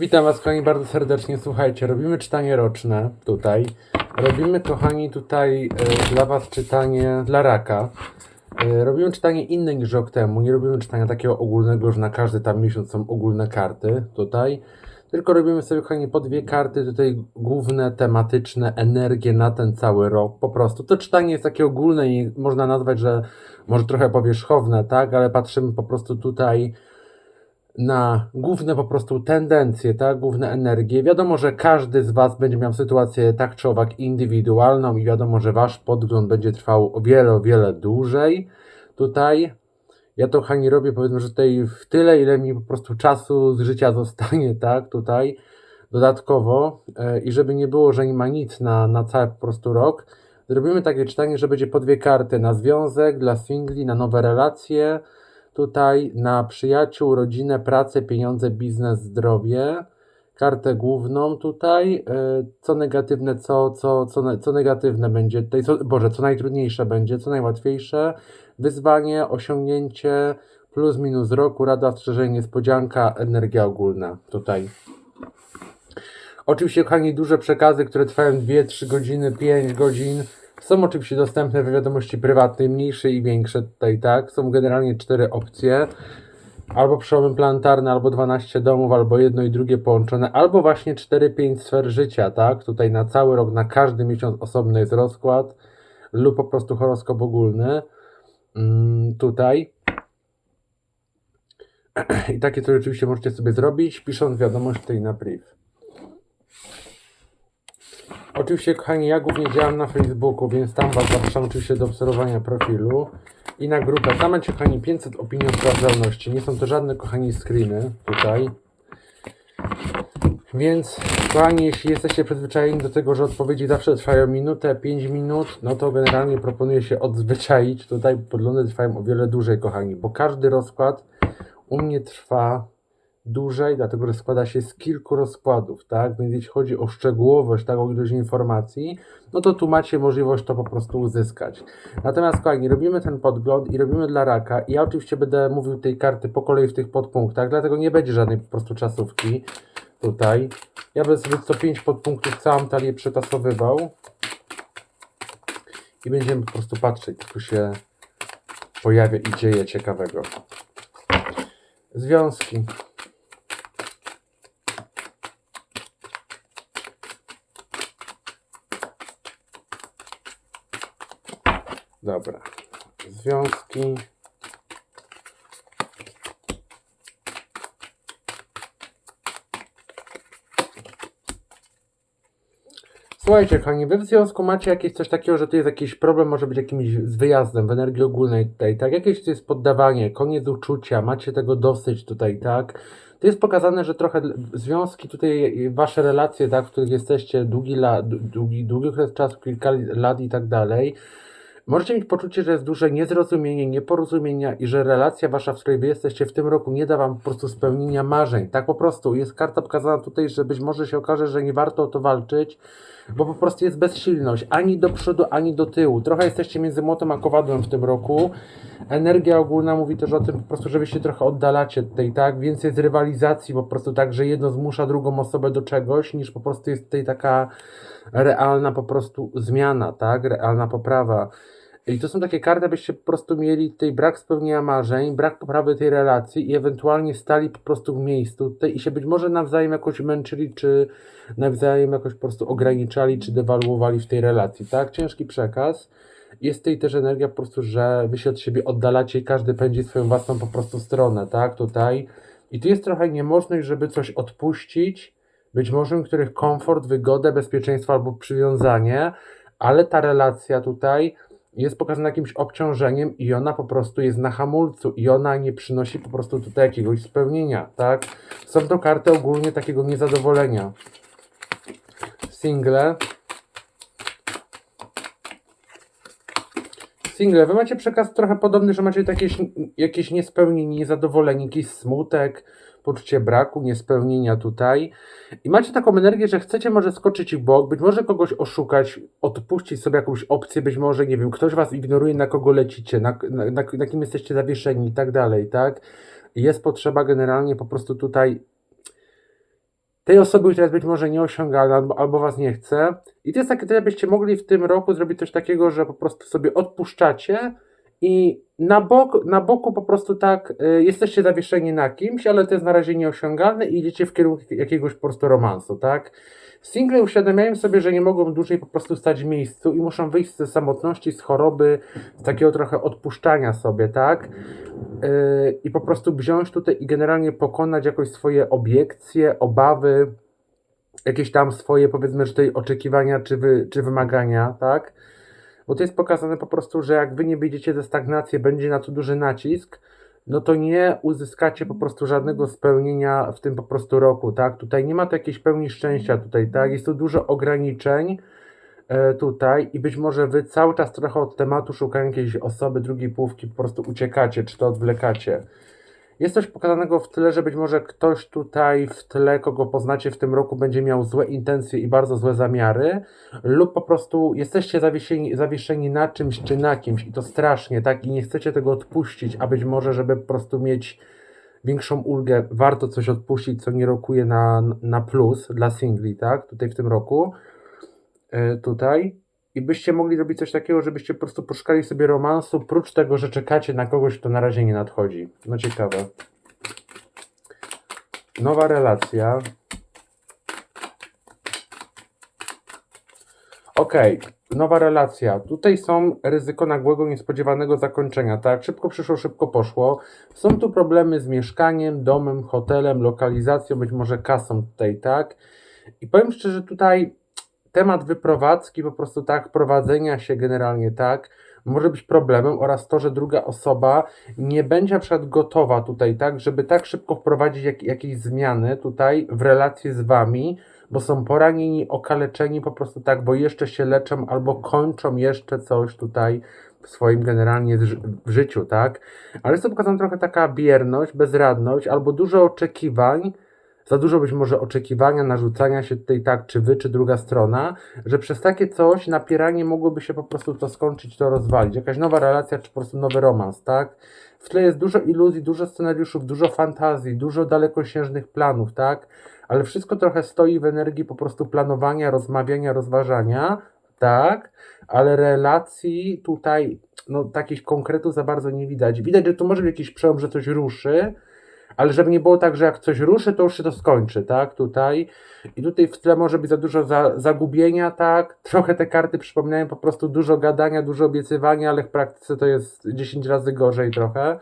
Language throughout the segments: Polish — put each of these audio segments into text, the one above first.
Witam Was, kochani, bardzo serdecznie. Słuchajcie, robimy czytanie roczne tutaj. Robimy, kochani, tutaj e, dla Was czytanie dla raka. E, robimy czytanie inne niż rok temu. Nie robimy czytania takiego ogólnego, że na każdy tam miesiąc są ogólne karty tutaj. Tylko robimy sobie, kochani, po dwie karty tutaj główne, tematyczne, energie na ten cały rok. Po prostu to czytanie jest takie ogólne i można nazwać, że może trochę powierzchowne, tak? Ale patrzymy po prostu tutaj na główne po prostu tendencje, tak, główne energie. Wiadomo, że każdy z Was będzie miał sytuację tak czy owak indywidualną i wiadomo, że Wasz podgląd będzie trwał o wiele, o wiele dłużej. Tutaj ja to Hani robię powiedzmy, że tutaj w tyle, ile mi po prostu czasu z życia zostanie, tak, tutaj dodatkowo e, i żeby nie było, że nie ma nic na, na cały po prostu rok, zrobimy takie czytanie, że będzie po dwie karty na związek, dla singli, na nowe relacje, tutaj na przyjaciół, rodzinę, pracę, pieniądze, biznes, zdrowie. Kartę główną tutaj, e, co negatywne, co, co, co, co negatywne będzie tutaj, co, Boże, co najtrudniejsze będzie, co najłatwiejsze, wyzwanie, osiągnięcie, plus minus roku, rada, strzeżenie, niespodzianka, energia ogólna. Tutaj. Oczywiście, kochani, duże przekazy, które trwają 2, 3 godziny, 5 godzin, są oczywiście dostępne w wiadomości prywatnej, mniejsze i większe tutaj, tak? Są generalnie cztery opcje. Albo przełomy planetarne, albo 12 domów, albo jedno i drugie połączone, albo właśnie 4-5 sfer życia, tak? Tutaj na cały rok, na każdy miesiąc osobny jest rozkład, lub po prostu horoskop ogólny. Mm, tutaj. I takie to oczywiście możecie sobie zrobić, pisząc wiadomość tutaj na priv. Oczywiście, kochani, ja głównie działam na Facebooku, więc tam Was zapraszam oczywiście do obserwowania profilu i na grupę. Tam macie, kochani, 500 opinii o sprawdzalności. Nie są to żadne, kochani, screeny tutaj. Więc, kochani, jeśli jesteście przyzwyczajeni do tego, że odpowiedzi zawsze trwają minutę, 5 minut, no to generalnie proponuję się odzwyczaić. Tutaj podglądy trwają o wiele dłużej, kochani, bo każdy rozkład u mnie trwa dłużej, dlatego że składa się z kilku rozkładów, tak? Więc jeśli chodzi o szczegółowość, tak, o ilość informacji, no to tu macie możliwość to po prostu uzyskać. Natomiast kochani, robimy ten podgląd i robimy dla raka. I ja oczywiście będę mówił tej karty po kolei w tych podpunktach, dlatego nie będzie żadnej po prostu czasówki tutaj. Ja będę sobie co 5 podpunktów całą talię przetasowywał i będziemy po prostu patrzeć, co się pojawia i dzieje ciekawego. Związki. Dobra. Związki. Słuchajcie, kochani, wy w związku macie jakieś coś takiego, że tu jest jakiś problem, może być jakimś z wyjazdem w energii ogólnej tutaj, tak? Jakieś to jest poddawanie, koniec uczucia, macie tego dosyć tutaj, tak? To jest pokazane, że trochę związki tutaj, wasze relacje, tak, w których jesteście długi, la, długi, długi okres czasu, kilka lat i tak dalej, Możecie mieć poczucie, że jest duże niezrozumienie, nieporozumienia i że relacja wasza, w której wy jesteście w tym roku, nie da wam po prostu spełnienia marzeń. Tak po prostu. Jest karta pokazana tutaj, że być może się okaże, że nie warto o to walczyć, bo po prostu jest bezsilność. Ani do przodu, ani do tyłu. Trochę jesteście między młotem a kowadłem w tym roku. Energia ogólna mówi też o tym po prostu, że wy się trochę oddalacie tutaj, tak? Więcej jest rywalizacji po prostu tak, że jedno zmusza drugą osobę do czegoś, niż po prostu jest tutaj taka realna po prostu zmiana, tak? Realna poprawa. I to są takie karty, abyście po prostu mieli tutaj brak spełnienia marzeń, brak poprawy tej relacji i ewentualnie stali po prostu w miejscu tutaj i się być może nawzajem jakoś męczyli, czy nawzajem jakoś po prostu ograniczali, czy dewaluowali w tej relacji, tak? Ciężki przekaz. Jest tutaj też energia po prostu, że wy się od siebie oddalacie i każdy pędzi swoją własną po prostu stronę, tak? Tutaj. I tu jest trochę niemożność, żeby coś odpuścić, być może których komfort, wygodę, bezpieczeństwo albo przywiązanie, ale ta relacja tutaj jest pokazana jakimś obciążeniem i ona po prostu jest na hamulcu i ona nie przynosi po prostu tutaj jakiegoś spełnienia, tak? Są to karty ogólnie takiego niezadowolenia. Single. Single, wy macie przekaz trochę podobny, że macie takie jakieś niespełnienie, niezadowolenie, jakiś smutek, poczucie braku, niespełnienia tutaj. I macie taką energię, że chcecie może skoczyć w bok, być może kogoś oszukać, odpuścić sobie jakąś opcję, być może, nie wiem, ktoś was ignoruje, na kogo lecicie, na, na, na, na kim jesteście zawieszeni i tak dalej, tak? Jest potrzeba generalnie po prostu tutaj tej osoby, która jest być może nieosiągalna albo, albo was nie chce. I to jest takie, to jakbyście mogli w tym roku zrobić coś takiego, że po prostu sobie odpuszczacie i na, bok, na boku po prostu tak y, jesteście zawieszeni na kimś, ale to jest na razie nieosiągalne i idziecie w kierunku jakiegoś po prostu romansu, tak? Single uświadamiają sobie, że nie mogą dłużej po prostu stać w miejscu i muszą wyjść ze samotności, z choroby, z takiego trochę odpuszczania sobie, tak? Yy, I po prostu wziąć tutaj i generalnie pokonać jakoś swoje obiekcje, obawy, jakieś tam swoje powiedzmy, że tutaj oczekiwania czy, wy, czy wymagania, tak? Bo to jest pokazane po prostu, że jak wy nie wyjdziecie ze stagnacji, będzie na to duży nacisk, no to nie uzyskacie po prostu żadnego spełnienia w tym po prostu roku, tak? Tutaj nie ma tu jakiejś pełni szczęścia tutaj, tak? Jest tu dużo ograniczeń e, tutaj i być może wy cały czas trochę od tematu szukając jakiejś osoby drugiej połówki po prostu uciekacie, czy to odwlekacie. Jest coś pokazanego w tle, że być może ktoś tutaj w tle, kogo poznacie w tym roku, będzie miał złe intencje i bardzo złe zamiary, lub po prostu jesteście zawieszeni, zawieszeni na czymś czy na kimś i to strasznie, tak? I nie chcecie tego odpuścić, a być może, żeby po prostu mieć większą ulgę, warto coś odpuścić, co nie rokuje na, na plus dla singli, tak? Tutaj w tym roku. E, tutaj. I byście mogli robić coś takiego, żebyście po prostu poszukali sobie romansu, prócz tego, że czekacie na kogoś, kto na razie nie nadchodzi. No ciekawe. Nowa relacja. Okej, nowa relacja. Tutaj są ryzyko nagłego, niespodziewanego zakończenia, tak? Szybko przyszło, szybko poszło. Są tu problemy z mieszkaniem, domem, hotelem, lokalizacją, być może kasą tutaj, tak? I powiem szczerze, tutaj temat wyprowadzki, po prostu tak, prowadzenia się generalnie tak, może być problemem oraz to, że druga osoba nie będzie na przykład gotowa tutaj, tak, żeby tak szybko wprowadzić jak, jakieś zmiany tutaj w relacje z wami, bo są poranieni, okaleczeni po prostu tak, bo jeszcze się leczą albo kończą jeszcze coś tutaj w swoim generalnie w życiu, tak? Ale jest to pokazana trochę taka bierność, bezradność albo dużo oczekiwań, za dużo być może oczekiwania, narzucania się tutaj tak, czy wy, czy druga strona, że przez takie coś napieranie mogłoby się po prostu to skończyć, to rozwalić. Jakaś nowa relacja, czy po prostu nowy romans, tak? W tle jest dużo iluzji, dużo scenariuszów, dużo fantazji, dużo dalekosiężnych planów, tak? Ale wszystko trochę stoi w energii po prostu planowania, rozmawiania, rozważania, tak? Ale relacji tutaj, no takich konkretów za bardzo nie widać. Widać, że tu może być jakiś przełom, że coś ruszy, ale żeby nie było tak, że jak coś ruszy, to już się to skończy, tak? Tutaj. I tutaj w tle może być za dużo za, zagubienia, tak? Trochę te karty przypominają po prostu dużo gadania, dużo obiecywania, ale w praktyce to jest 10 razy gorzej trochę.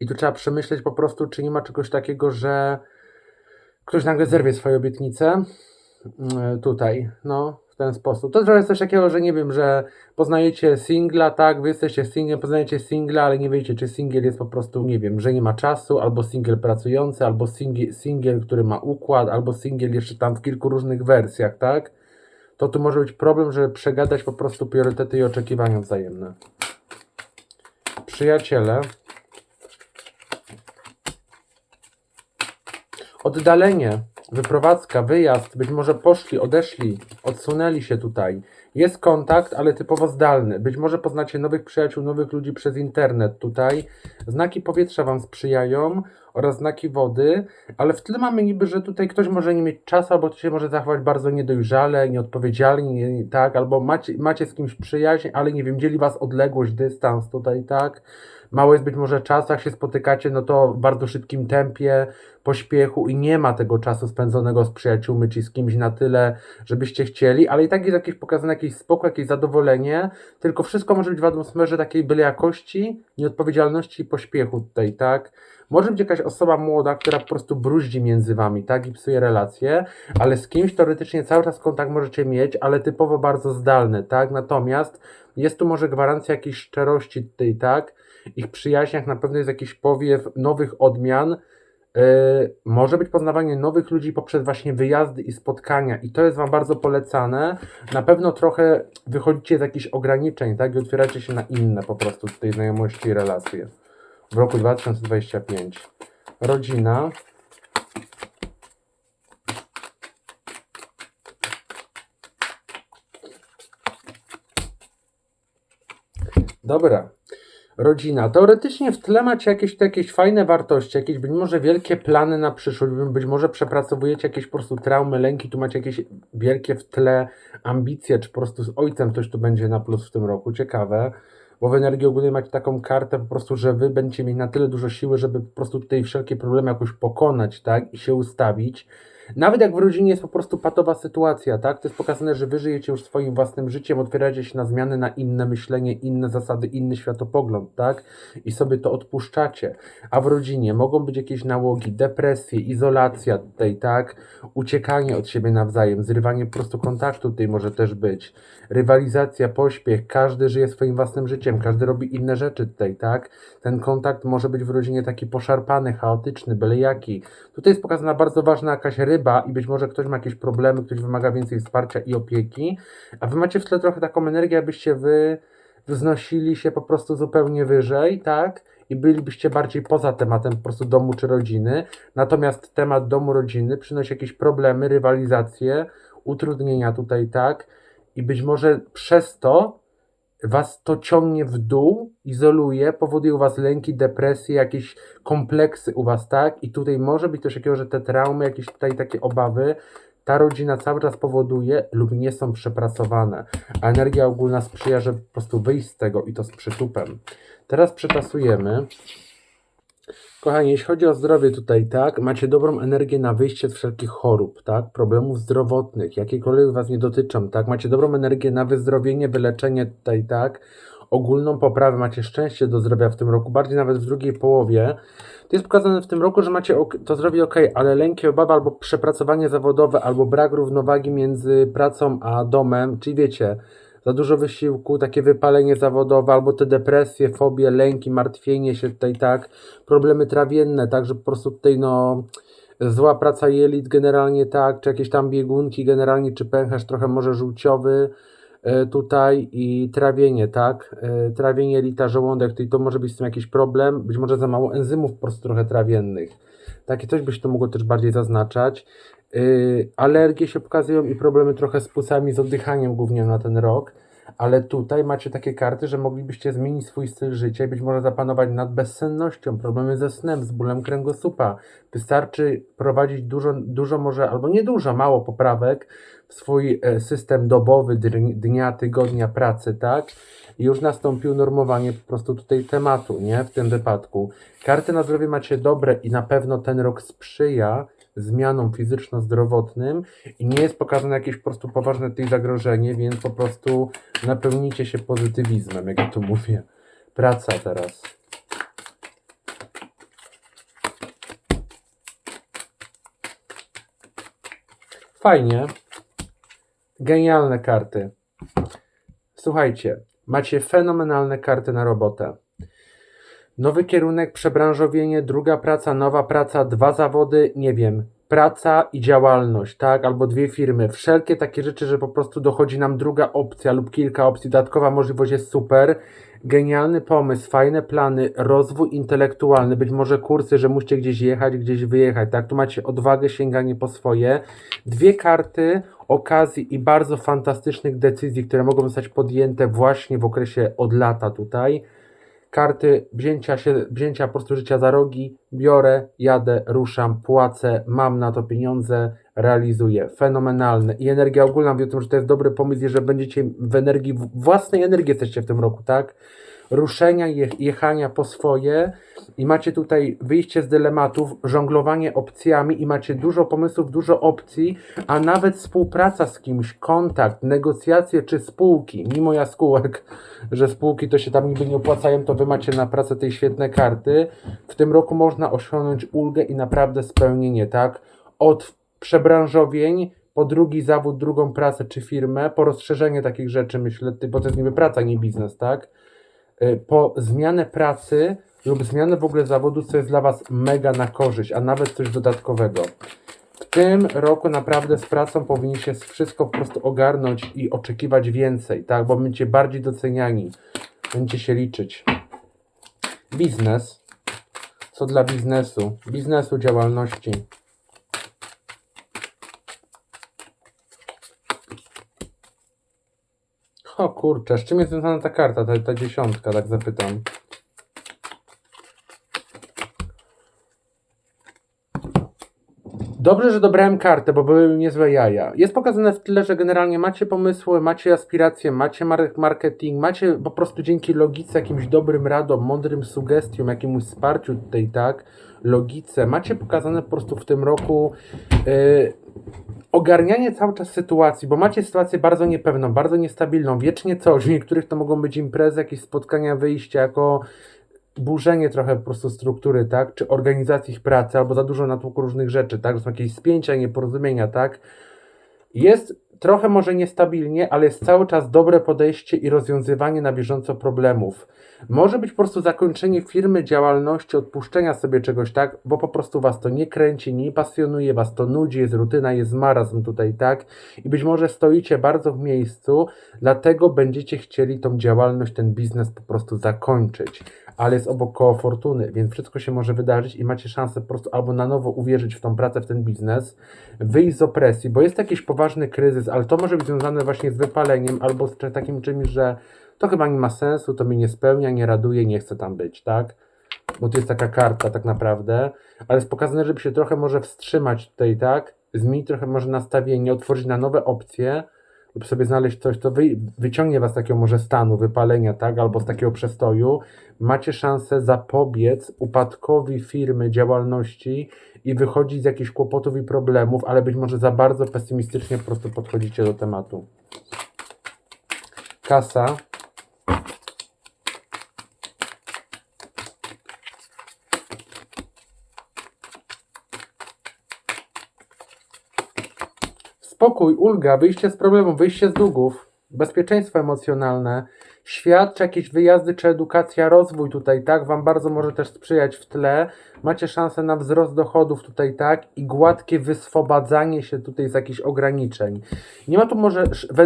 I tu trzeba przemyśleć po prostu, czy nie ma czegoś takiego, że ktoś nagle zerwie swoje obietnice. Mm, Tutaj, no, w ten sposób. To jest coś takiego, że nie wiem, że poznajecie singla, tak, wy jesteście singlem, poznajecie singla, ale nie wiecie, czy singiel jest po prostu, nie wiem, że nie ma czasu, albo singiel pracujący, albo singiel, singiel, który ma układ, albo singiel jeszcze tam w kilku różnych wersjach, tak? To tu może być problem, żeby przegadać po prostu priorytety i oczekiwania wzajemne. Przyjaciele. Oddalenie, wyprowadzka, wyjazd, być może poszli, odeszli, odsunęli się tutaj. Jest kontakt, ale typowo zdalny. Być może poznacie nowych przyjaciół, nowych ludzi przez internet tutaj. Znaki powietrza Wam sprzyjają oraz znaki wody, ale w tle mamy niby, że tutaj ktoś może nie mieć czasu, albo się może zachować bardzo niedojrzale, nieodpowiedzialnie, nie- tak, albo macie, macie z kimś przyjaźń, ale nie wiem, dzieli Was odległość, dystans tutaj, tak. Mało jest być może czasu, jak się spotykacie, no to w bardzo szybkim tempie, pośpiechu i nie ma tego czasu spędzonego z przyjaciółmi czy z kimś na tyle, żebyście chcieli, ale i tak jest jakieś pokazane jakieś spokój, jakieś zadowolenie, tylko wszystko może być w atmosferze takiej byle jakości, nieodpowiedzialności i pośpiechu tutaj, tak? Może być jakaś osoba młoda, która po prostu bruździ między wami, tak? I psuje relacje, ale z kimś teoretycznie cały czas kontakt możecie mieć, ale typowo bardzo zdalny, tak? Natomiast jest tu może gwarancja jakiejś szczerości tutaj, tak? Ich przyjaźniach na pewno jest jakiś powiew nowych odmian, może być poznawanie nowych ludzi poprzez właśnie wyjazdy i spotkania i to jest Wam bardzo polecane. Na pewno trochę wychodzicie z jakichś ograniczeń, tak? I otwieracie się na inne po prostu tej znajomości i relacje w roku 2025. Rodzina. Dobra. Rodzina. Teoretycznie w tle macie jakieś, te jakieś fajne wartości, jakieś być może wielkie plany na przyszłość, być może przepracowujecie jakieś po prostu traumy, lęki, tu macie jakieś wielkie w tle ambicje, czy po prostu z ojcem coś tu będzie na plus w tym roku. Ciekawe. Bo w energii ogólnej macie taką kartę po prostu, że wy będziecie mieć na tyle dużo siły, żeby po prostu tutaj wszelkie problemy jakoś pokonać, tak? I się ustawić. Nawet jak w rodzinie jest po prostu patowa sytuacja, tak? To jest pokazane, że wy żyjecie już swoim własnym życiem, otwieracie się na zmiany, na inne myślenie, inne zasady, inny światopogląd, tak? I sobie to odpuszczacie. A w rodzinie mogą być jakieś nałogi, depresje, izolacja tutaj, tak? Uciekanie od siebie nawzajem, zrywanie po prostu kontaktu tutaj może też być. Rywalizacja, pośpiech, każdy żyje swoim własnym życiem, każdy robi inne rzeczy tutaj, tak? Ten kontakt może być w rodzinie taki poszarpany, chaotyczny, byle jaki. Tutaj jest pokazana bardzo ważna jakaś ryba i być może ktoś ma jakieś problemy, ktoś wymaga więcej wsparcia i opieki, a wy macie w tle trochę taką energię, abyście wy wznosili się po prostu zupełnie wyżej, tak? I bylibyście bardziej poza tematem po prostu domu czy rodziny. Natomiast temat domu, rodziny przynosi jakieś problemy, rywalizacje, utrudnienia tutaj, tak? I być może przez to was to ciągnie w dół, izoluje, powoduje u was lęki, depresje, jakieś kompleksy u was, tak? I tutaj może być też takiego, że te traumy, jakieś tutaj takie obawy, ta rodzina cały czas powoduje lub nie są przepracowane. A energia ogólna sprzyja, żeby po prostu wyjść z tego i to z przytupem. Teraz przetasujemy. Kochani, jeśli chodzi o zdrowie tutaj, tak, macie dobrą energię na wyjście z wszelkich chorób, tak, problemów zdrowotnych, jakiekolwiek was nie dotyczą, tak, macie dobrą energię na wyzdrowienie, wyleczenie tutaj, tak, ogólną poprawę, macie szczęście do zdrowia w tym roku, bardziej nawet w drugiej połowie. To jest pokazane w tym roku, że macie to zdrowie ok, ale lęki, obawy albo przepracowanie zawodowe, albo brak równowagi między pracą a domem, czyli wiecie, za dużo wysiłku, takie wypalenie zawodowe, albo te depresje, fobie, lęki, martwienie się tutaj, tak, problemy trawienne, tak, że po prostu tutaj, no, zła praca jelit generalnie, tak, czy jakieś tam biegunki generalnie, czy pęcherz trochę może żółciowy e, tutaj i trawienie, tak, e, trawienie jelita, żołądek, tutaj to może być z tym jakiś problem, być może za mało enzymów po prostu trochę trawiennych. Takie coś byś to mogło też bardziej zaznaczać. Yy, alergie się pokazują i problemy trochę z płucami, z oddychaniem głównie na ten rok, ale tutaj macie takie karty, że moglibyście zmienić swój styl życia i być może zapanować nad bezsennością, problemy ze snem, z bólem kręgosłupa. Wystarczy prowadzić dużo, dużo może, albo nie dużo, mało poprawek w swój e, system dobowy, dnia, tygodnia pracy, tak? I już nastąpił normowanie po prostu tutaj tematu, nie? W tym wypadku. Karty na zdrowie macie dobre i na pewno ten rok sprzyja zmianom fizyczno-zdrowotnym i nie jest pokazane jakieś po prostu poważne tutaj zagrożenie, więc po prostu napełnicie się pozytywizmem, jak ja tu mówię. Praca teraz. Fajnie. Genialne karty. Słuchajcie, macie fenomenalne karty na robotę. Nowy kierunek, przebranżowienie, druga praca, nowa praca, dwa zawody, nie wiem, praca i działalność, tak, albo dwie firmy, wszelkie takie rzeczy, że po prostu dochodzi nam druga opcja lub kilka opcji, dodatkowa możliwość jest super, genialny pomysł, fajne plany, rozwój intelektualny, być może kursy, że musicie gdzieś jechać, gdzieś wyjechać, tak, tu macie odwagę, sięganie po swoje, dwie karty okazji i bardzo fantastycznych decyzji, które mogą zostać podjęte właśnie w okresie od lata tutaj, karty wzięcia, się, wzięcia po prostu życia za rogi, biorę, jadę, ruszam, płacę, mam na to pieniądze, realizuję. Fenomenalne. I energia ogólna mówi o tym, że to jest dobry pomysł, że będziecie w energii, własnej energii jesteście w tym roku, tak? Ruszenia, je, jechania po swoje i macie tutaj wyjście z dylematów, żonglowanie opcjami i macie dużo pomysłów, dużo opcji, a nawet współpraca z kimś, kontakt, negocjacje czy spółki, mimo jaskółek, że spółki to się tam niby nie opłacają, to wy macie na pracę tej świetne karty. W tym roku można osiągnąć ulgę i naprawdę spełnienie, tak? Od przebranżowień po drugi zawód, drugą pracę czy firmę, po rozszerzenie takich rzeczy, myślę, bo to jest niby praca, nie biznes, tak? Y, Po zmianę pracy lub zmianę w ogóle zawodu, co jest dla Was mega na korzyść, a nawet coś dodatkowego. W tym roku naprawdę z pracą powinniście wszystko po prostu ogarnąć i oczekiwać więcej, tak? Bo będziecie bardziej doceniani, będziecie się liczyć. Biznes. Co dla biznesu? Biznesu, działalności. O kurczę, z czym jest związana ta karta, ta, ta dziesiątka, tak zapytam. Dobrze, że dobrałem kartę, bo były mi niezłe jaja. Jest pokazane w tyle, że generalnie macie pomysły, macie aspiracje, macie marketing, macie po prostu dzięki logice, jakimś dobrym radom, mądrym sugestiom, jakiemuś wsparciu tutaj, tak, logice, macie pokazane po prostu w tym roku yy, ogarnianie cały czas sytuacji, bo macie sytuację bardzo niepewną, bardzo niestabilną, wiecznie coś. W niektórych to mogą być imprezy, jakieś spotkania, wyjścia, jako burzenie trochę po prostu struktury, tak? Czy organizacji ich pracy, albo za dużo natłoku różnych rzeczy, tak? Są jakieś spięcia, nieporozumienia, tak? Jest trochę może niestabilnie, ale jest cały czas dobre podejście i rozwiązywanie na bieżąco problemów. Może być po prostu zakończenie firmy, działalności, odpuszczenia sobie czegoś, tak? Bo po prostu was to nie kręci, nie pasjonuje, was to nudzi, jest rutyna, jest marazm tutaj, tak? I być może stoicie bardzo w miejscu, dlatego będziecie chcieli tą działalność, ten biznes po prostu zakończyć. Ale jest obok koło fortuny, więc wszystko się może wydarzyć i macie szansę po prostu albo na nowo uwierzyć w tą pracę, w ten biznes, wyjść z opresji, bo jest jakiś poważny kryzys, ale to może być związane właśnie z wypaleniem albo z takim czymś, że to chyba nie ma sensu, to mnie nie spełnia, nie raduje, nie chcę tam być, tak? Bo to jest taka karta tak naprawdę, ale jest pokazane, żeby się trochę może wstrzymać tutaj, tak? Zmienić trochę może nastawienie, otworzyć na nowe opcje, lub sobie znaleźć coś, to wy, wyciągnie was z takiego może stanu wypalenia, tak? Albo z takiego przestoju. Macie szansę zapobiec upadkowi firmy, działalności i wychodzić z jakichś kłopotów i problemów, ale być może za bardzo pesymistycznie po prostu podchodzicie do tematu. Kasa. Spokój, ulga, wyjście z problemu, wyjście z długów, bezpieczeństwo emocjonalne, świat, czy jakieś wyjazdy, czy edukacja, rozwój tutaj, tak? Wam bardzo może też sprzyjać w tle. Macie szansę na wzrost dochodów tutaj, tak? I gładkie wyswobadzanie się tutaj z jakichś ograniczeń. Nie ma tu może,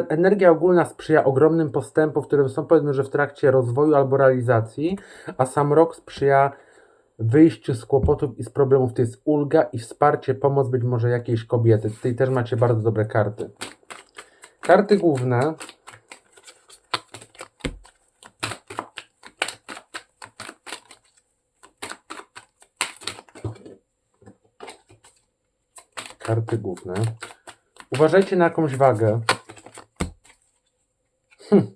energia ogólna sprzyja ogromnym postępom, które są powiedzmy, że w trakcie rozwoju albo realizacji, a sam rok sprzyja wyjściu z kłopotów i z problemów. To jest ulga i wsparcie, pomoc być może jakiejś kobiety. Tutaj też macie bardzo dobre karty. Karty główne. Karty główne. Uważajcie na jakąś wagę. Hm.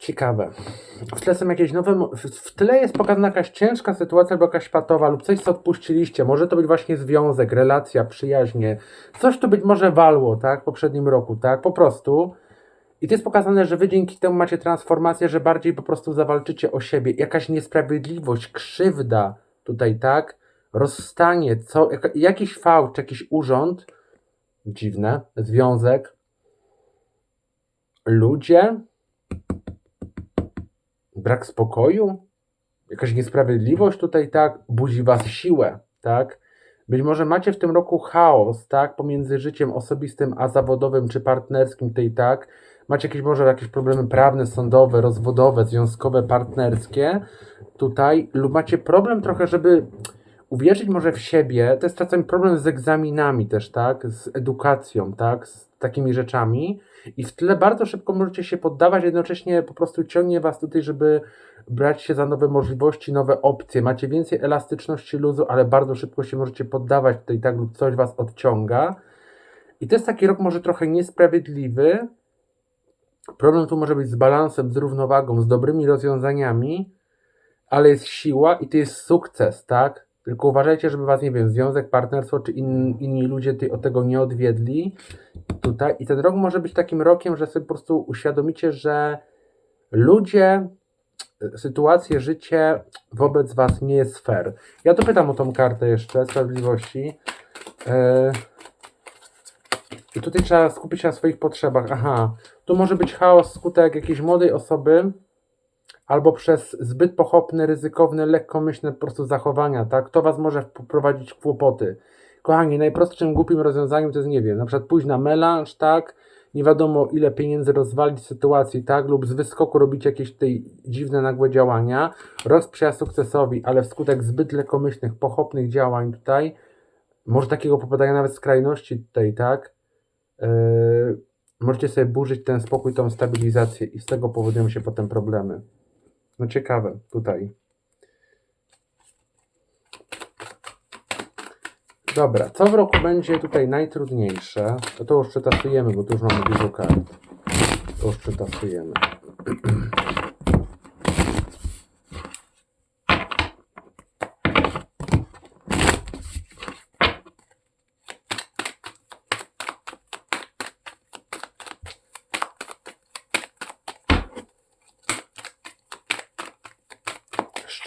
Ciekawe. W tle są jakieś nowe. w- tle jest pokazana jakaś ciężka sytuacja albo jakaś patowa, lub coś, co odpuściliście. Może to być właśnie związek, relacja, przyjaźnie. Coś tu być może walło, tak? W poprzednim roku, tak? Po prostu. I to jest pokazane, że wy dzięki temu macie transformację, że bardziej po prostu zawalczycie o siebie. Jakaś niesprawiedliwość, krzywda tutaj, tak? Rozstanie, co, jakiś fałd, czy jakiś urząd. Dziwne. Związek. Ludzie brak spokoju, jakaś niesprawiedliwość tutaj, tak, budzi was siłę, tak. Być może macie w tym roku chaos, tak, pomiędzy życiem osobistym a zawodowym czy partnerskim, tutaj, tak. Macie jakieś może jakieś problemy prawne, sądowe, rozwodowe, związkowe, partnerskie tutaj, lub macie problem trochę, żeby uwierzyć może w siebie, to jest czasem problem z egzaminami też, tak, z edukacją, tak, z takimi rzeczami i w tle bardzo szybko możecie się poddawać, jednocześnie po prostu ciągnie was tutaj, żeby brać się za nowe możliwości, nowe opcje, macie więcej elastyczności, luzu, ale bardzo szybko się możecie poddawać tutaj, tak, lub coś was odciąga. I to jest taki rok może trochę niesprawiedliwy, problem tu może być z balansem, z równowagą, z dobrymi rozwiązaniami, ale jest siła i to jest sukces, tak? Tylko uważajcie, żeby was, nie wiem, związek, partnerstwo czy in, inni ludzie ty, od tego nie odwiedli tutaj. I ten rok może być takim rokiem, że sobie po prostu uświadomicie, że ludzie, sytuacje, życie wobec was nie jest fair. Ja to pytam o tą kartę jeszcze, sprawiedliwości. E, I tutaj trzeba skupić się na swoich potrzebach. Aha, tu może być chaos skutek jakiejś młodej osoby, albo przez zbyt pochopne, ryzykowne, lekkomyślne po prostu zachowania, tak? To was może wprowadzić w kłopoty. Kochani, najprostszym głupim rozwiązaniem to jest, nie wiem, na przykład pójść na melanż, tak? Nie wiadomo ile pieniędzy rozwalić sytuacji, tak? Lub z wyskoku robić jakieś tutaj dziwne, nagłe działania. Rok sprzyja sukcesowi, ale wskutek zbyt lekkomyślnych, pochopnych działań tutaj, może takiego popadania nawet skrajności tutaj, tak? Yy, możecie sobie burzyć ten spokój, tą stabilizację i z tego powodują się potem problemy. No ciekawe tutaj. Dobra, co w roku będzie tutaj najtrudniejsze? To to już przetasujemy, bo tu już mamy dużo kart. To już przetasujemy.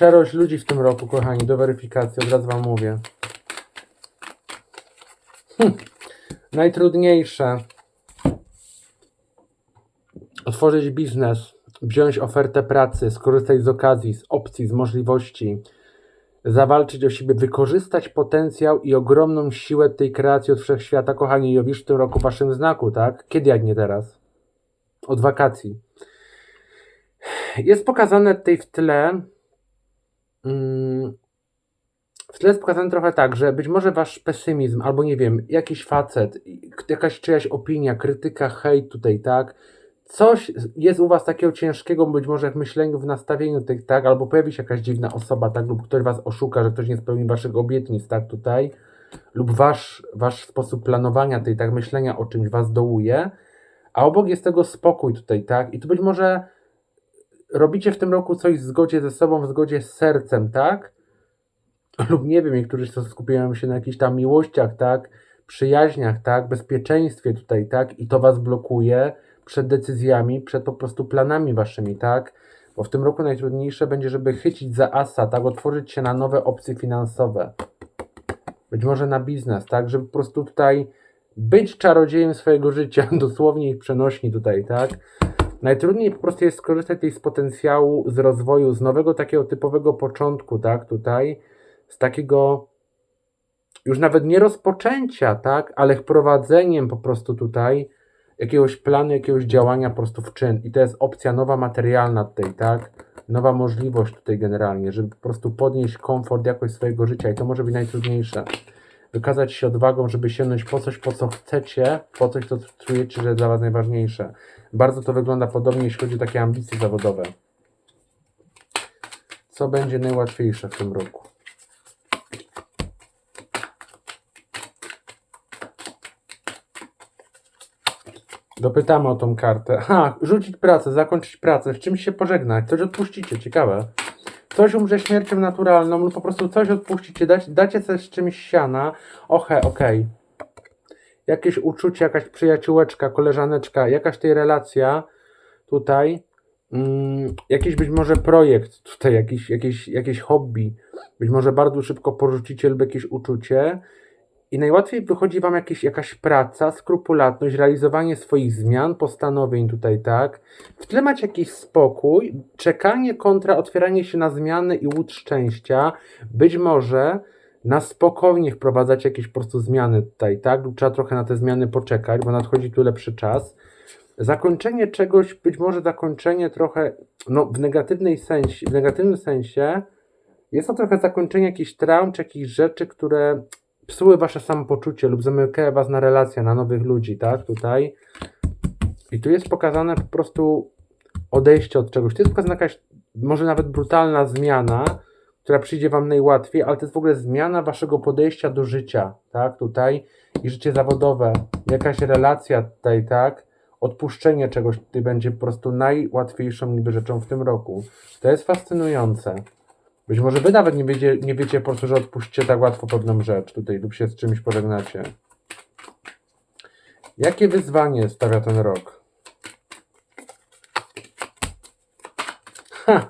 Szczerość ludzi w tym roku, kochani, do weryfikacji, od razu wam mówię. Hm. Najtrudniejsze. Otworzyć biznes, wziąć ofertę pracy, skorzystać z okazji, z opcji, z możliwości, zawalczyć o siebie, wykorzystać potencjał i ogromną siłę tej kreacji od wszechświata, kochani, Jowisz w tym roku w waszym znaku, tak? Kiedy jak nie teraz? Od wakacji. Jest pokazane tutaj w tle, w tle jest pokazane trochę tak, że być może wasz pesymizm, albo nie wiem, jakiś facet, jakaś czyjaś opinia, krytyka, hejt tutaj, tak? Coś jest u was takiego ciężkiego, być może w myśleniu, w nastawieniu, tych, tak? Albo pojawi się jakaś dziwna osoba, tak? Lub ktoś was oszuka, że ktoś nie spełni waszych obietnic, tak? Tutaj. Lub wasz, wasz sposób planowania tej, tak? Myślenia o czymś was dołuje. A obok jest tego spokój tutaj, tak? I tu być może robicie w tym roku coś w zgodzie ze sobą, w zgodzie z sercem, tak? lub nie wiem, niektórzy skupiają się na jakichś tam miłościach, tak, przyjaźniach, tak, bezpieczeństwie tutaj, tak, i to was blokuje przed decyzjami, przed po prostu planami waszymi, tak, bo w tym roku najtrudniejsze będzie, żeby chycić za asa, tak, otworzyć się na nowe opcje finansowe, być może na biznes, tak, żeby po prostu tutaj być czarodziejem swojego życia, dosłownie i przenośni tutaj, tak, Najtrudniej po prostu jest skorzystać z potencjału, z rozwoju, z nowego takiego typowego początku, tak, tutaj, z takiego już nawet nie rozpoczęcia, tak, ale wprowadzeniem po prostu tutaj jakiegoś planu, jakiegoś działania po prostu w czyn. I to jest opcja nowa materialna tutaj, tak, nowa możliwość tutaj generalnie, żeby po prostu podnieść komfort, jakość swojego życia i to może być najtrudniejsze. Wykazać się odwagą, żeby sięgnąć po coś, po co chcecie, po coś, co czujecie, że dla Was najważniejsze. Bardzo to wygląda podobnie, jeśli chodzi o takie ambicje zawodowe. Co będzie najłatwiejsze w tym roku? Dopytamy o tą kartę. Ha, rzucić pracę, zakończyć pracę, w czymś się pożegnać, coś odpuścicie, ciekawe. Coś umrze śmiercią naturalną lub po prostu coś odpuścicie, dacie, dacie coś z czymś siana. Ohe, okej. Jakieś uczucie, jakaś przyjaciółeczka, koleżaneczka, jakaś tej relacja tutaj. Mm, jakiś być może projekt tutaj, jakiś, jakieś, jakieś hobby. Być może bardzo szybko porzucicie lub jakieś uczucie. I najłatwiej wychodzi Wam jakieś, jakaś praca, skrupulatność, realizowanie swoich zmian, postanowień tutaj, tak? W tle macie jakiś spokój, czekanie kontra otwieranie się na zmiany i łód szczęścia. Być może na spokojnie wprowadzać jakieś po prostu zmiany tutaj, tak? Trzeba trochę na te zmiany poczekać, bo nadchodzi tu lepszy czas. Zakończenie czegoś, być może zakończenie trochę, no w negatywnej sensie, w negatywnym sensie, jest to trochę zakończenie jakichś traum, czy jakichś rzeczy, które psuły wasze samopoczucie lub zamykają was na relacje, na nowych ludzi, tak? Tutaj. I tu jest pokazane po prostu odejście od czegoś. To jest pokazana jakaś, może nawet brutalna zmiana, która przyjdzie wam najłatwiej, ale to jest w ogóle zmiana waszego podejścia do życia, tak? Tutaj. I życie zawodowe, jakaś relacja tutaj, tak? Odpuszczenie czegoś tutaj będzie po prostu najłatwiejszą niby rzeczą w tym roku. To jest fascynujące. Być może wy nawet nie wiecie, nie wiecie po prostu, że odpuścicie tak łatwo pewną rzecz tutaj lub się z czymś pożegnacie. Jakie wyzwanie stawia ten rok? Ha!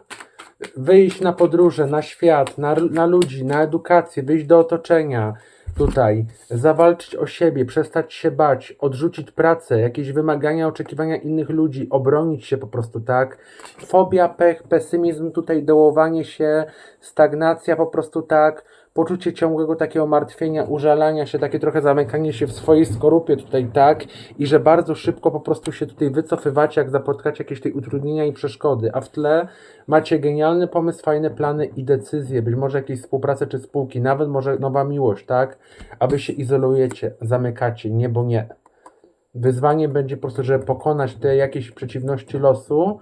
Wyjść na podróże, na świat, na, na ludzi, na edukację, wyjść do otoczenia, tutaj, zawalczyć o siebie, przestać się bać, odrzucić pracę, jakieś wymagania, oczekiwania innych ludzi, obronić się po prostu, tak? Fobia, pech, pesymizm, tutaj dołowanie się, stagnacja po prostu tak, poczucie ciągłego takiego martwienia, użalania się, takie trochę zamykanie się w swojej skorupie tutaj, tak? I że bardzo szybko po prostu się tutaj wycofywacie, jak zapotkacie jakieś tej utrudnienia i przeszkody, a w tle macie genialny pomysł, fajne plany i decyzje, być może jakieś współpracy czy spółki, nawet może nowa miłość, tak? A wy się izolujecie, zamykacie, nie, bo nie. Wyzwaniem będzie po prostu, żeby pokonać te jakieś przeciwności losu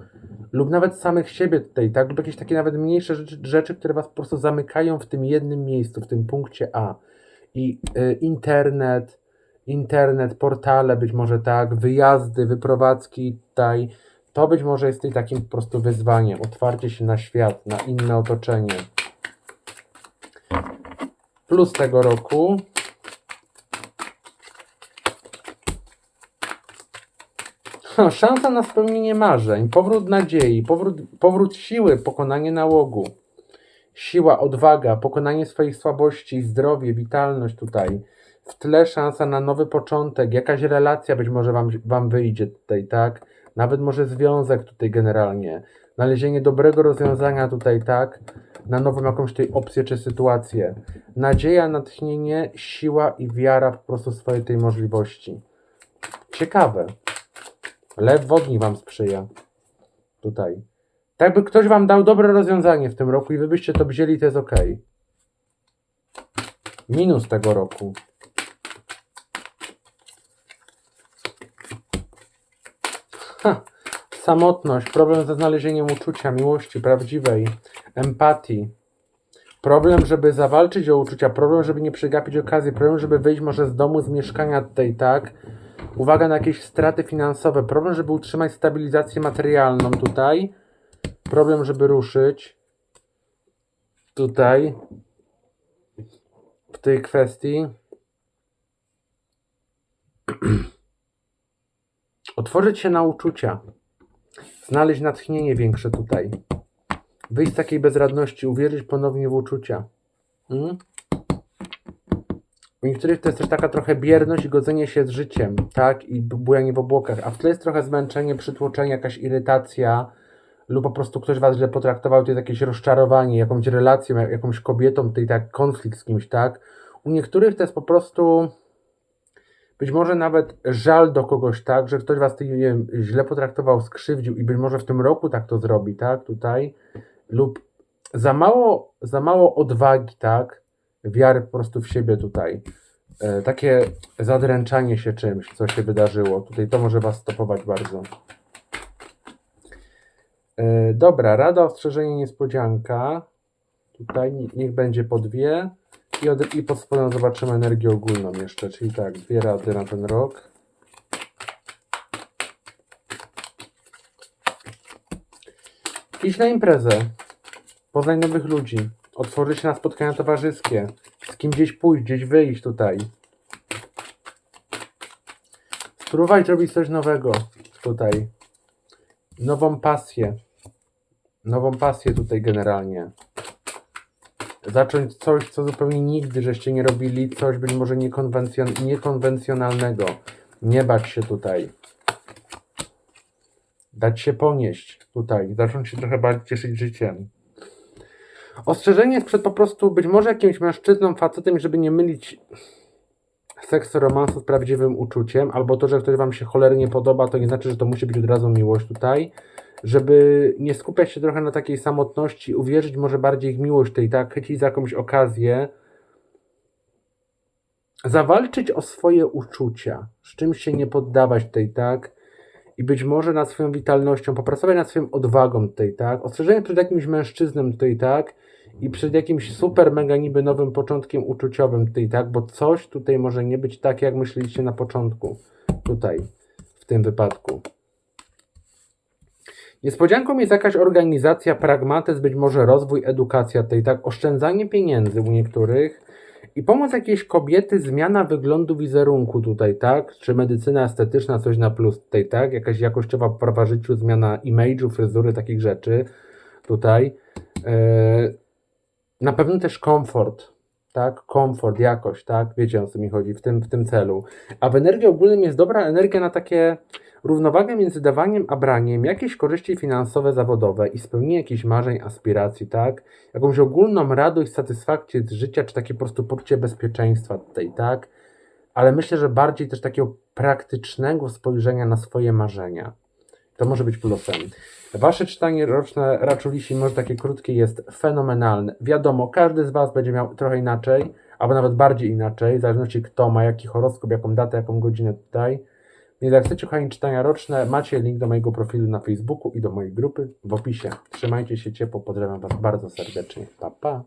lub nawet samych siebie tutaj, tak? Lub jakieś takie nawet mniejsze rzeczy, rzeczy, które was po prostu zamykają w tym jednym miejscu, w tym punkcie A. i y, internet, internet, portale, być może tak, wyjazdy, wyprowadzki tutaj. To być może jest tutaj takim po prostu wyzwaniem, otwarcie się na świat, na inne otoczenie. Plus tego roku szansa na spełnienie marzeń, powrót nadziei, powrót, powrót siły, pokonanie nałogu. Siła, odwaga, pokonanie swoich słabości, zdrowie, witalność tutaj. W tle szansa na nowy początek, jakaś relacja być może wam, wam wyjdzie tutaj, tak? Nawet może związek tutaj generalnie. Znalezienie dobrego rozwiązania tutaj, tak? Na nową jakąś tej opcję czy sytuację. Nadzieja, natchnienie, siła i wiara po prostu swojej tej możliwości. Ciekawe. Lew wodni wam sprzyja. Tutaj. Tak by ktoś wam dał dobre rozwiązanie w tym roku i wy byście to wzięli, to jest ok. Minus tego roku. Ha. Samotność, problem ze znalezieniem uczucia, miłości prawdziwej, empatii. Problem, żeby zawalczyć o uczucia, problem, żeby nie przegapić okazji, problem, żeby wyjść może z domu, z mieszkania tutaj, tak? Uwaga na jakieś straty finansowe, problem, żeby utrzymać stabilizację materialną tutaj. Problem, żeby ruszyć tutaj w tej kwestii. Otworzyć się na uczucia. Znaleźć natchnienie większe tutaj. Wyjść z takiej bezradności, uwierzyć ponownie w uczucia. Mm? U niektórych to jest też taka trochę bierność i godzenie się z życiem, tak? I bujanie w obłokach. A w tle jest trochę zmęczenie, przytłoczenie, jakaś irytacja lub po prostu ktoś was źle potraktował, to jest jakieś rozczarowanie, jakąś relacją, jak- jakąś kobietą, tutaj tak konflikt z kimś, tak? U niektórych to jest po prostu być może nawet żal do kogoś, tak? Że ktoś was nie wiem, źle potraktował, skrzywdził i być może w tym roku tak to zrobi, tak? Tutaj. Lub za mało, za mało odwagi, tak? Wiary po prostu w siebie tutaj. E, takie zadręczanie się czymś, co się wydarzyło. Tutaj to może was stopować bardzo. E, dobra, rada, ostrzeżenie, niespodzianka. Tutaj ni- niech będzie po dwie. I, od, I pod spodem zobaczymy energię ogólną jeszcze, czyli tak, dwie rady na ten rok. Iść na imprezę, poznać nowych ludzi, otworzyć się na spotkania towarzyskie, z kim gdzieś pójść, gdzieś wyjść tutaj. Spróbować robić coś nowego tutaj. Nową pasję. Nową pasję tutaj generalnie zacząć coś, co zupełnie nigdy żeście nie robili, coś być może niekonwencjon- niekonwencjonalnego. Nie bać się tutaj. Dać się ponieść tutaj, zacząć się trochę bardziej cieszyć życiem. Ostrzeżenie jest przed po prostu być może jakimś mężczyzną, facetem, żeby nie mylić seksu, romansu z prawdziwym uczuciem, albo to, że ktoś wam się cholernie podoba, to nie znaczy, że to musi być od razu miłość tutaj. Żeby nie skupiać się trochę na takiej samotności, uwierzyć może bardziej w miłość tej, tak, chęcić za jakąś okazję, zawalczyć o swoje uczucia, z czymś się nie poddawać tej, tak, i być może nad swoją witalnością, popracować nad swoją odwagą tej, tak, ostrzeżenie przed jakimś mężczyzną tej, tak, i przed jakimś super mega niby nowym początkiem uczuciowym tej, tak, bo coś tutaj może nie być tak, jak myśleliście na początku, tutaj, w tym wypadku. Niespodzianką jest jakaś organizacja, pragmatyzm, być może rozwój, edukacja tej, tak, oszczędzanie pieniędzy u niektórych i pomoc jakiejś kobiety, zmiana wyglądu wizerunku tutaj, tak, czy medycyna estetyczna, coś na plus tutaj, tak, jakaś jakościowa poprawa życiu, zmiana image'u, fryzury, takich rzeczy tutaj. Yy, na pewno też komfort, tak, komfort, jakość, tak, wiecie o co mi chodzi w tym, w tym celu. A w energii ogólnym jest dobra energia na takie równowagę między dawaniem a braniem, jakieś korzyści finansowe, zawodowe i spełnienie jakichś marzeń, aspiracji, tak? Jakąś ogólną radość, satysfakcję z życia, czy takie po prostu poczucie bezpieczeństwa tutaj, tak? Ale myślę, że bardziej też takiego praktycznego spojrzenia na swoje marzenia. To może być plusem. Wasze czytanie roczne Raczulisi, może takie krótkie, jest fenomenalne. Wiadomo, każdy z Was będzie miał trochę inaczej, albo nawet bardziej inaczej, w zależności kto ma jaki horoskop, jaką datę, jaką godzinę tutaj. Więc jak chcecie, kochani, czytania roczne, macie link do mojego profilu na Facebooku i do mojej grupy w opisie. Trzymajcie się ciepło, pozdrawiam Was bardzo serdecznie. Pa, pa.